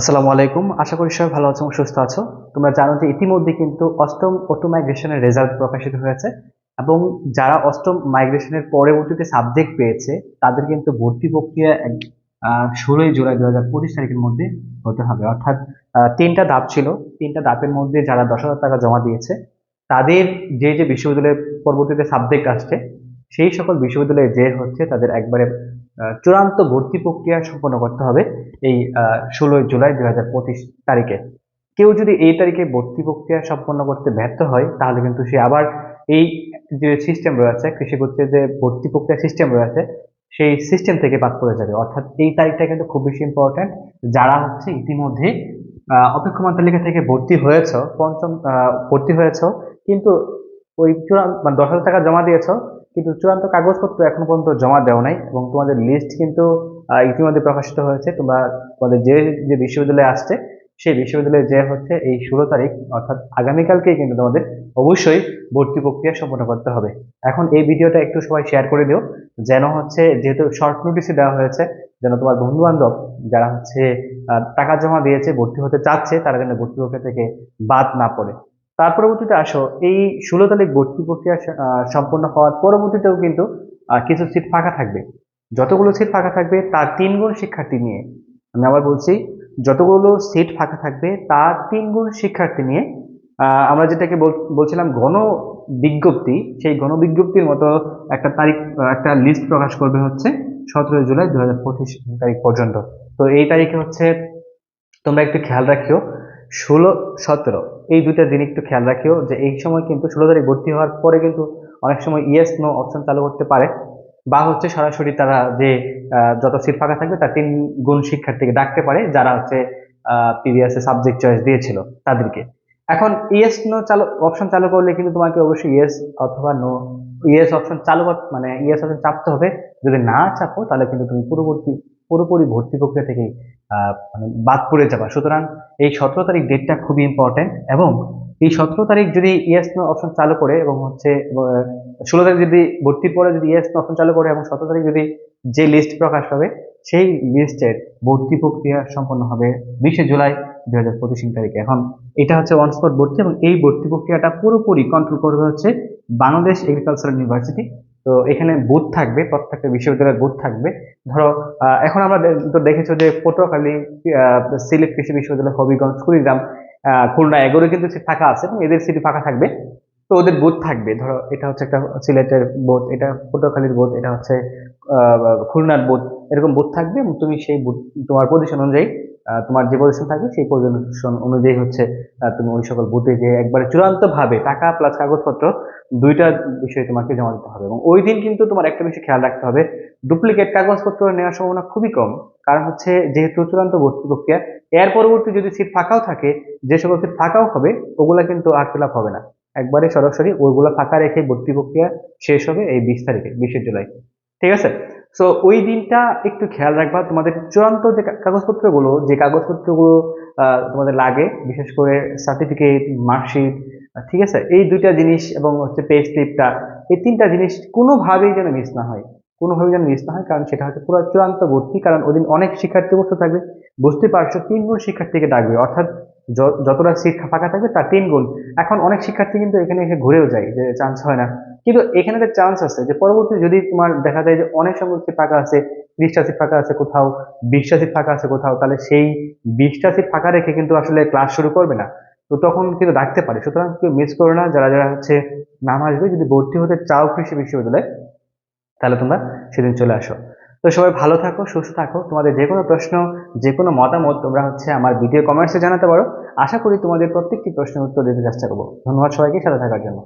আসসালামু আলাইকুম। আশা করি সবাই ভালো আছো, সুস্থ আছো। তোমরা জানো যে ইতিমধ্যে কিন্তু অষ্টম অটো মাইগ্রেশনের রেজাল্ট প্রকাশিত হয়েছে এবং যারা অষ্টম মাইগ্রেশনের পরবর্তীতে সাবজেক্ট পেয়েছে, তাদের কিন্তু ভর্তি প্রক্রিয়া ষোলোই জুলাই দু হাজার পঁচিশ তারিখের মধ্যে হতে হবে। অর্থাৎ তিনটা ধাপ ছিল। তিনটা ধাপের মধ্যে যারা দশ হাজার টাকা জমা দিয়েছে, তাদের যে যে বিশ্ববিদ্যালয়ের পরবর্তীতে সাবজেক্ট আসছে সেই সকল বিশ্ববিদ্যালয়ে যে হচ্ছে তাদের একবারে চূড়ান্ত ভর্তি প্রক্রিয়া সম্পন্ন করতে হবে এই ষোলোই জুলাই দুই হাজার পঁচিশ তারিখে। কেউ যদি এই তারিখে ভর্তি প্রক্রিয়া সম্পন্ন করতে ব্যর্থ হয়, তাহলে কিন্তু সে আবার এই যে সিস্টেম রয়েছে কৃষিগুচ্ছের যে ভর্তি প্রক্রিয়া সিস্টেম রয়েছে, সেই সিস্টেম থেকে বাদ পড়ে যাবে। অর্থাৎ এই তারিখটা কিন্তু খুব বেশি ইম্পর্ট্যান্ট যারা হচ্ছে ইতিমধ্যে অপেক্ষমান তালিকা থেকে ভর্তি হয়েছ, পঞ্চম ভর্তি হয়েছ, কিন্তু ওই চূড়ান্ত মানে দশ হাজার টাকা জমা দিয়েছ কিন্তু চূড়ান্ত কাগজপত্র এখনও পর্যন্ত জমা দেওয়া নাই এবং তোমাদের লিস্ট কিন্তু ইতিমধ্যে প্রকাশিত হয়েছে। তোমরা তোমাদের যে যে বিশ্ববিদ্যালয়ে আসছে, সেই বিশ্ববিদ্যালয়ে যে হচ্ছে এই ষোলো তারিখ, অর্থাৎ আগামীকালকেই কিন্তু তোমাদের অবশ্যই ভর্তি প্রক্রিয়া সম্পন্ন করতে হবে। এখন এই ভিডিওটা একটু সবাই শেয়ার করে দিও, যেন হচ্ছে যেহেতু শর্ট নোটিসে দেওয়া হয়েছে, যেন তোমার বন্ধু বান্ধব যারা হচ্ছে টাকা জমা দিয়েছে, ভর্তি হতে চাচ্ছে, তারা যেন ভর্তি প্রক্রিয়া থেকে বাদ না পড়ে। তার পরবর্তীতে আসো, এই ষোলো তারিখ ভর্তি প্রক্রিয়া সম্পন্ন হওয়ার পরবর্তীতেও কিন্তু কিছু সিট ফাঁকা থাকবে। যতগুলো সিট ফাঁকা থাকবে, তার তিন গুণ শিক্ষার্থী নিয়ে, আমি আবার বলছি, যতগুলো সিট ফাঁকা থাকবে, তার তিন গুণ শিক্ষার্থী নিয়ে আমরা যেটাকে বলছিলাম গণ বিজ্ঞপ্তি, সেই গণ বিজ্ঞপ্তির মতো একটা তারিখ, একটা লিস্ট প্রকাশ করবে হচ্ছে সতেরোই জুলাই দু হাজার পঁচিশ তারিখ পর্যন্ত। তো এই তারিখে হচ্ছে, তোমরা একটু খেয়াল রাখিও, ষোলো সতেরো এই দুইটা দিন একটু খেয়াল রাখিও যে এই সময় কিন্তু ষোলো তারিখ ভর্তি হওয়ার পরে কিন্তু অনেক সময় ইয়েস নো অপশন চালু করতে পারে। বা হচ্ছে সরাসরি তারা যে যত সিট ফাঁকা থাকবে তার তিন গুণ শিক্ষার্থীকে ডাকতে পারে যারা হচ্ছে প্রিভিয়াসে সাবজেক্ট চয়েস দিয়েছিল তাদেরকে। এখন ইয়েস নো চালু অপশন চালু করলে কিন্তু তোমাকে অবশ্যই ইয়েস অথবা নো ইয়েস অপশন চালু মানে ইয়েস অপশন চাপতে হবে। যদি না চাপো তাহলে কিন্তু তুমি পুরোপুরি পুরোপুরি ভর্তি প্রক্রিয়া আহ, মানে বাদ পড়ে যাবা সুতরাং এই সতেরো তারিখ ডেটটা খুবই ইম্পর্টেন্ট এবং এই সতেরো তারিখ যদি ইয়েস নো অপশন চালু করে এবং হচ্ছে ষোলো তারিখ যদি ভর্তির পরে যদি ইয়েস নো অপশন চালু করে এবং সতেরো তারিখ যদি যে লিস্ট প্রকাশ পাবে সেই লিস্টের ভর্তি প্রক্রিয়া সম্পন্ন হবে বিশে জুলাই দুই হাজার পঁচিশ তারিখে। এখন এটা হচ্ছে ওয়ান স্পট ভর্তি এবং এই ভর্তি প্রক্রিয়াটা পুরোপুরি কন্ট্রোল করবে হচ্ছে বাংলাদেশ এগ্রিকালচারাল ইউনিভার্সিটি তো এখানে বুথ থাকবে, প্রত্যেকটা বিশ্ববিদ্যালয়ের বুথ থাকবে। ধরো এখন আমরা তো দেখেছ যে পটুয়াখালী সিলেট কৃষি বিশ্ববিদ্যালয়, হবিগঞ্জ, কুড়িগ্রাম খুলনা এগুলো কিন্তু ফাঁকা আছে, এবং এদের সিটি ফাঁকা থাকবে। তো ওদের বুথ থাকবে। ধরো, এটা হচ্ছে একটা সিলেটের বুথ, এটা পটুয়াখালীর বুথ, এটা হচ্ছে খুলনার বুথ, এরকম বুথ থাকবে তুমি সেই বুথ, তোমার পজিশন অনুযায়ী তোমার যে পজিশন থাকবে, সেই পজিশন অনুযায়ী হচ্ছে তুমি ওই সকল বুথে যে একবারে চূড়ান্ত ভাবে টাকা প্লাস কাগজপত্র, দুইটা বিষয় তোমাকে জমা দিতে হবে। এবং ওই দিন কিন্তু তোমার একটা বিষয় খেয়াল রাখতে হবে ডুপ্লিকেট কাগজপত্র নেওয়ার সম্ভাবনা খুবই কম। কারণ হচ্ছে, যেহেতু চূড়ান্ত ভর্তি প্রক্রিয়া, এর পরবর্তী যদি সিট ফাঁকাও থাকে, যে সকল সিট ফাঁকাও হবে, ওগুলা কিন্তু আর ফিল হবে না। একবারে সরাসরি ওইগুলা ফাঁকা রেখে ভর্তি প্রক্রিয়া শেষ হবে এই বিশ তারিখে, বিশে জুলাই। ঠিক আছে? সো ওই দিনটা একটু খেয়াল রাখবা, তোমাদের চূড়ান্ত যে কাগজপত্রগুলো যে কাগজপত্রগুলো তোমাদের লাগে, বিশেষ করে সার্টিফিকেট মার্কশিট ঠিক আছে? এই দুইটা জিনিস এবং হচ্ছে পে স্লিপটা এই তিনটা জিনিস কোনোভাবেই যেন মিস না হয়। কোনোভাবেই যেন মিস না হয়, কারণ সেটা হচ্ছে পুরো চূড়ান্ত ভর্তি, কারণ ওদিন অনেক শিক্ষার্থী বসে থাকবে। বুঝতে পারছ, তিন গুণ শিক্ষার্থীকে ডাকবে, অর্থাৎ যতটা সিট ফাঁকা থাকবে, তার তিন গুণ। এখন অনেক শিক্ষার্থী কিন্তু এখানে এসে ঘুরেও যায়, যে চান্স হয় না। কিন্তু এখানে একটা চান্স আছে যে পরবর্তী যদি তোমার দেখা যায় যে অনেক সংখ্যক ফাঁকা আছে ত্রিশটা সিট ফাঁকা আছে কোথাও বিশটা সিট ফাঁকা আছে কোথাও, তাহলে সেই বিশটা সিট ফাঁকা রেখে কিন্তু আসলে ক্লাস শুরু করবে না। তো তখন কিন্তু ডাকতে পারে। সুতরাং কেউ মিস করো না, যারা যারা হচ্ছে নাম আসবে, যদি ভর্তি হতে চাও কৃষি বিশ্ববিদ্যালয়ে, তাহলে তোমরা সেদিন চলে আসো। তো সবাই ভালো থাকো, সুস্থ থাকো। তোমাদের যে কোনো প্রশ্ন, যে কোনো মতামত তোমরা হচ্ছে আমার ভিডিও কমেন্টসে জানাতে পারো। আশা করি তোমাদের প্রত্যেকটি প্রশ্নের উত্তর দিতে চেষ্টা করব। ধন্যবাদ সবাইকে, সাথে থাকার জন্য।